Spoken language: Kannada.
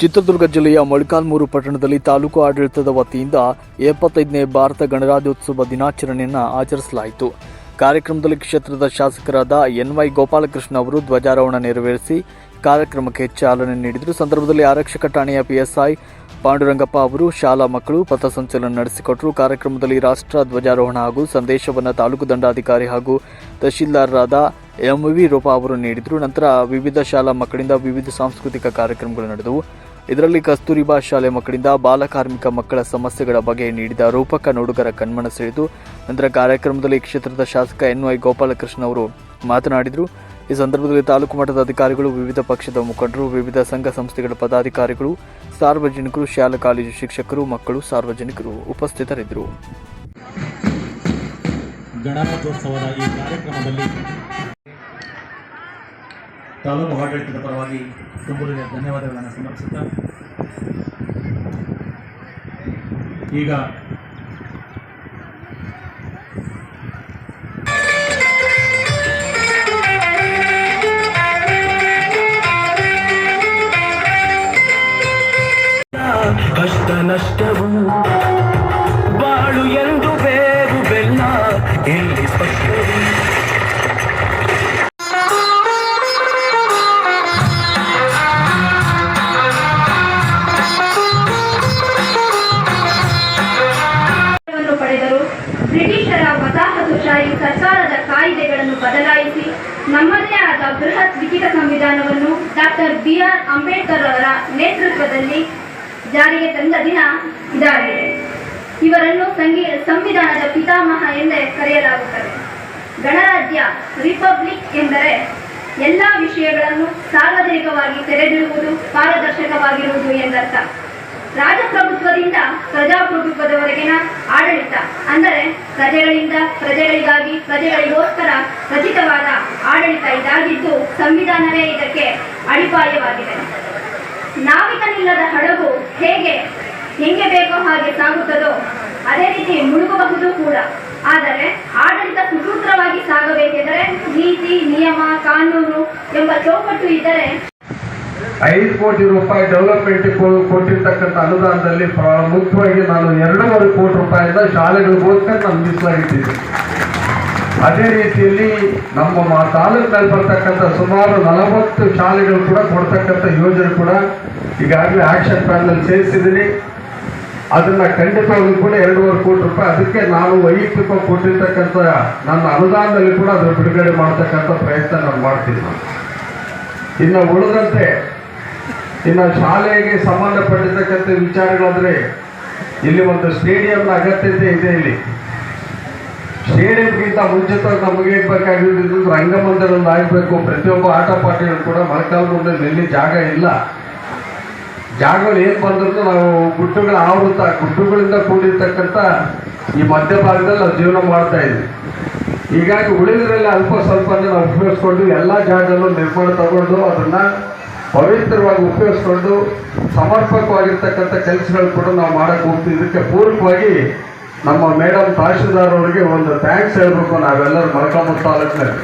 ಚಿತ್ರದುರ್ಗ ಜಿಲ್ಲೆಯ ಮೊಳಕಾಲ್ಮೂರು ಪಟ್ಟಣದಲ್ಲಿ ತಾಲೂಕು ಆಡಳಿತದ ವತಿಯಿಂದ ಎಪ್ಪತ್ತೈದನೇ ಭಾರತ ಗಣರಾಜ್ಯೋತ್ಸವ ದಿನಾಚರಣೆಯನ್ನು ಆಚರಿಸಲಾಯಿತು. ಕಾರ್ಯಕ್ರಮದಲ್ಲಿ ಕ್ಷೇತ್ರದ ಶಾಸಕರಾದ ಎನ್ವೈ ಗೋಪಾಲಕೃಷ್ಣ ಅವರು ಧ್ವಜಾರೋಹಣ ನೆರವೇರಿಸಿ ಕಾರ್ಯಕ್ರಮಕ್ಕೆ ಚಾಲನೆ ನೀಡಿದರು. ಸಂದರ್ಭದಲ್ಲಿ ಆರಕ್ಷಕ ಠಾಣೆಯ ಪಿಎಸ್ಐ ಪಾಂಡುರಂಗಪ್ಪ ಅವರು, ಶಾಲಾ ಮಕ್ಕಳು ಪಥಸಂಚಲನ ನಡೆಸಿಕೊಟ್ಟರು. ಕಾರ್ಯಕ್ರಮದಲ್ಲಿ ರಾಷ್ಟ್ರ ಧ್ವಜಾರೋಹಣ ಹಾಗೂ ಸಂದೇಶವನ್ನು ತಾಲೂಕು ದಂಡಾಧಿಕಾರಿ ಹಾಗೂ ತಹಶೀಲ್ದಾರರಾದ ಎಂವಿ ರೂಪಾ ಅವರು ನೀಡಿದರು. ನಂತರ ವಿವಿಧ ಶಾಲಾ ಮಕ್ಕಳಿಂದ ವಿವಿಧ ಸಾಂಸ್ಕೃತಿಕ ಕಾರ್ಯಕ್ರಮಗಳು ನಡೆದವು. ಇದರಲ್ಲಿ ಕಸ್ತೂರಿಬಾ ಶಾಲೆ ಮಕ್ಕಳಿಂದ ಬಾಲಕಾರ್ಮಿಕ ಮಕ್ಕಳ ಸಮಸ್ಯೆಗಳ ಬಗ್ಗೆ ನೀಡಿದ ರೂಪಕ ನೋಡುಗರ ಕಣ್ಮನ ಸೆಳೆದು, ನಂತರ ಕಾರ್ಯಕ್ರಮದಲ್ಲಿ ಕ್ಷೇತ್ರದ ಶಾಸಕ ಎನ್ ವೈ ಗೋಪಾಲಕೃಷ್ಣ ಅವರು ಮಾತನಾಡಿದರು. ಈ ಸಂದರ್ಭದಲ್ಲಿ ತಾಲೂಕು ಮಟ್ಟದ ಅಧಿಕಾರಿಗಳು, ವಿವಿಧ ಪಕ್ಷದ ಮುಖಂಡರು, ವಿವಿಧ ಸಂಘ ಸಂಸ್ಥೆಗಳ ಪದಾಧಿಕಾರಿಗಳು, ಸಾರ್ವಜನಿಕರು, ಶಾಲಾ ಕಾಲೇಜು ಶಿಕ್ಷಕರು, ಮಕ್ಕಳು, ಸಾರ್ವಜನಿಕರು ಉಪಸ್ಥಿತರಿದ್ದರು. ಗಣರಾಜ್ಯೋತ್ಸವದ ಈ ಕಾರ್ಯಕ್ರಮದಲ್ಲಿ ತಾಲೂಕು ಆಡಳಿತದ ಪರವಾಗಿ ತುಂಬಲಿನ ಧನ್ಯವಾದಗಳನ್ನು ಸಮರ್ಪಿಸುತ್ತಾ, ಈಗ ಬಾಳು ಎಂದು ಬೇರು ಬೆಲ್ಲ ಎಲ್ಲಿ ಸ್ಪಷ್ಟ ಪಡೆದರು. ಬ್ರಿಟಿಷರ ವಸಾಹತುಶಾಹಿ ಸರ್ಕಾರದ ಕಾಯಿದೆಗಳನ್ನು ಬದಲಾಯಿಸಿ ನಮ್ಮದೇ ಆದ ಬೃಹತ್ ಲಿಖಿತ ಸಂವಿಧಾನವನ್ನು ಡಾಕ್ಟರ್ ಬಿ ಆರ್ ಅಂಬೇಡ್ಕರ್ ಅವರ ನೇತೃತ್ವದಲ್ಲಿ ಜಾರಿಗೆ ತಂದ ದಿನ ಇದಾಗಿದೆ. ಇವರನ್ನು ಸಂಗಿ, ಸಂವಿಧಾನದ ಪಿತಾಮಹ ಎಂದೇ ಕರೆಯಲಾಗುತ್ತದೆ. ಗಣರಾಜ್ಯ, ರಿಪಬ್ಲಿಕ್ ಎಂದರೆ ಎಲ್ಲ ವಿಷಯಗಳನ್ನು ಸಾರ್ವಜನಿಕವಾಗಿ ತೆರೆದಿರುವುದು ಪಾರದರ್ಶಕವಾಗಿರುವುದು ಎಂದರ್ಥ. ರಾಜಪ್ರಭುತ್ವದಿಂದ ಪ್ರಜಾಪ್ರಭುತ್ವದವರೆಗಿನ ಆಡಳಿತ, ಅಂದರೆ ಪ್ರಜೆಗಳಿಂದ ಪ್ರಜೆಗಳಿಗಾಗಿ ಪ್ರಜೆಗಳಿಗೋಸ್ಕರ ರಚಿತವಾದ ಆಡಳಿತ ಇದಾಗಿದ್ದು ಸಂವಿಧಾನವೇ ಇದಕ್ಕೆ ಅಡಿಪಾಯವಾಗಿದೆ. ನಾವಿಕನಿಲ್ಲದ ಹಡಗು ಹೇಗೆ ಹೆಂಗೆ ಬೇಕೋ ಹಾಗೆ ಸಾಗುತ್ತದೋ ಅದೇ ರೀತಿ ಮುಳುಗಬಹುದು ಕೂಡ. ಆದರೆ ಆಡಳಿತ ಸುಸೂತ್ರವಾಗಿ ಸಾಗಬೇಕೆಂದರೆ ನೀತಿ, ನಿಯಮ, ಕಾನೂನು ಎಂಬ ಚೌಕಟ್ಟು ಇದ್ದರೆ ಐದು ಕೋಟಿ ರೂಪಾಯಿ ಡೆವಲಪ್ಮೆಂಟ್ ಕೊಟ್ಟಿರ್ತಕ್ಕಂಥ ಅನುದಾನದಲ್ಲಿ ಪ್ರಮುಖವಾಗಿ ನಾನು ಎರಡೂವರೆ ಕೋಟಿ ರೂಪಾಯಿಂದ ಶಾಲೆಗಳಿಗೋಸ್ಕರ ನಾನು ಮೀಸಲಾಗಿದ್ದೀನಿ ಅದೇ ರೀತಿಯಲ್ಲಿ ನಮ್ಮ ತಾಲೂಕಿನಲ್ಲಿ ಬರ್ತಕ್ಕಂಥ ಸುಮಾರು ನಲವತ್ತು ಶಾಲೆಗಳು ಕೂಡ ಕೊಡ್ತಕ್ಕಂಥ ಯೋಜನೆ ಕೂಡ ಈಗಾಗಲೇ ಆಕ್ಷನ್ ಪ್ಲಾನ್ನಲ್ಲಿ ಸೇರಿಸಿದ್ದೀನಿ. ಅದನ್ನ ಖಂಡಿತವಾಗಿ ಕೂಡ ಎರಡೂವರೆ ಕೋಟಿ ರೂಪಾಯಿ, ಅದಕ್ಕೆ ನಾನು ವೈಯಕ್ತಿಕ ಕೊಟ್ಟಿರ್ತಕ್ಕಂಥ ನನ್ನ ಅನುದಾನದಲ್ಲಿ ಕೂಡ ಅದರ ಬಿಡುಗಡೆ ಮಾಡತಕ್ಕಂತ ಪ್ರಯತ್ನ ನಾನು ಮಾಡ್ತೀನಿ. ನಾನು ಇನ್ನು ಉಳಿದಂತೆ, ಇನ್ನು ಶಾಲೆಗೆ ಸಂಬಂಧಪಟ್ಟಿರ್ತಕ್ಕಂಥ ವಿಚಾರಗಳಂದ್ರೆ, ಇಲ್ಲಿ ಒಂದು ಸ್ಟೇಡಿಯಂನ ಅಗತ್ಯತೆ ಇದೆ ಇಲ್ಲಿ. ಸ್ಟೇಡಿಯಂಗಿಂತ ಮುಂಚಿತವಾಗಿ ನಮಗೆ ಬೇಕಾಗಿರೋದ್ರಿಂದ ಬೇಕಾಗಿದ್ದು ರಂಗಮಂದಿರ ಒಂದು ಆಗಬೇಕು ಪ್ರತಿಯೊಬ್ಬ ಆಟ ಪಾಠಗಳು ಕೂಡ ಮುಂದೆ ಎಲ್ಲಿ ಜಾಗ ಇಲ್ಲ. ಜಾಗಗಳು ಏನು ಬಂದ್ರು ನಾವು ಗುಟ್ಟುಗಳ ಆವೃತ ಗುಡ್ಡಗಳಿಂದ ಕೂಡಿರ್ತಕ್ಕಂಥ ಈ ಮಧ್ಯಭಾಗದಲ್ಲಿ ನಾವು ಜೀವನ ಮಾಡ್ತಾ ಇದ್ವಿ. ಹೀಗಾಗಿ ಉಳಿದ್ರಲ್ಲಿ ಅಲ್ಪ ಸ್ವಲ್ಪ ನಾವು ಉಪಯೋಗಿಸ್ಕೊಂಡು ಎಲ್ಲ ಜಾಗದಲ್ಲೂ ನಿರ್ಮಾಣ ತಗೊಂಡು ಅದನ್ನ ಪವಿತ್ರವಾಗಿ ಉಪಯೋಗಿಸ್ಕೊಂಡು ಸಮರ್ಪಕವಾಗಿರ್ತಕ್ಕಂಥ ಕೆಲಸಗಳು ಕೂಡ ನಾವು ಮಾಡಕ್ ಹೋಗ್ತೀವಿ. ಇದಕ್ಕೆ ಪೂರಕವಾಗಿ ನಮ್ಮ ಮೇಡಮ್ ತಹಶೀಲ್ದಾರ್ ಅವರಿಗೆ ಒಂದು ಥ್ಯಾಂಕ್ಸ್ ಹೇಳಬೇಕು ನಾವೆಲ್ಲರೂ ಮರಕಾಮ ತಾಲೂಕಿನಲ್ಲಿ.